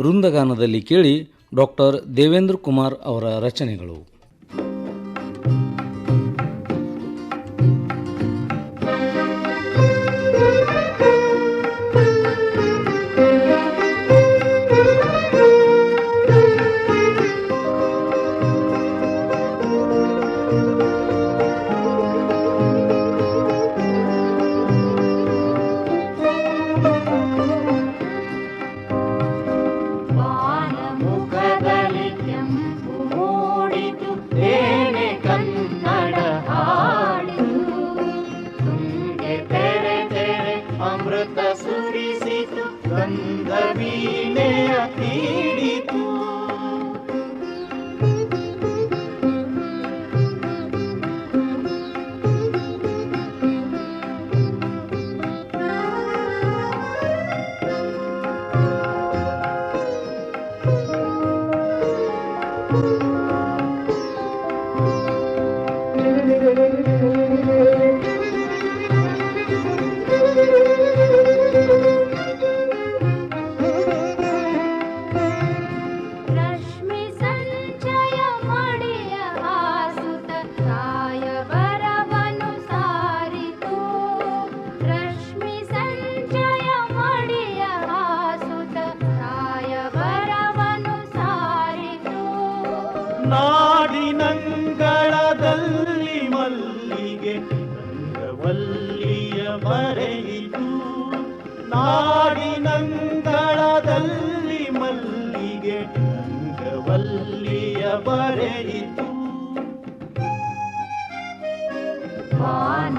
ವೃಂದಗಾನದಲ್ಲಿ ಕೇಳಿ ಡಾಕ್ಟರ್ ದೇವೇಂದ್ರ ಕುಮಾರ್ ಅವರ ರಚನೆಗಳು. ti. ನಾಡಿನಂಗಳದಲ್ಲಿ ಮಲ್ಲಿಗೆ ರಂಗವಲ್ಲಿಯ ಮರೆಯಿತು. ನಾಡಿನಂಗಳದಲ್ಲಿ ಮಲ್ಲಿಗೆ ರಂಗವಲ್ಲಿಯ ಬರೆಯಿತು ವಾನ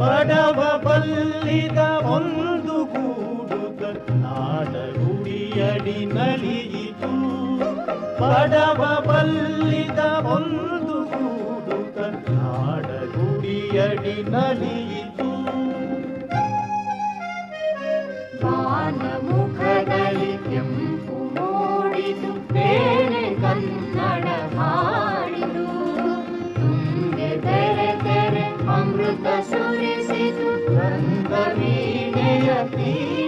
ಬಡವ ಬಲ್ಲಿದ ಒಂದು ಗೂಡುಗ ನಾಡ ಗುಡಿಯಡಿ ನಲಿಯಿತು. ಬಡವ ಬಲ್ಲಿದ ಒಂದು ಗೂಡುಗ ನಾಡ ಗುಡಿಯಡಿ ನಲಿಯಿತು. ಬಾನ ಮುಖದಲ್ಲಿ ಕೆಂಪು ಮೂಡಿತು ಬೇರೆ ಕನ್ನ ಬಂದ ಮೀನೆಯ ತೀರ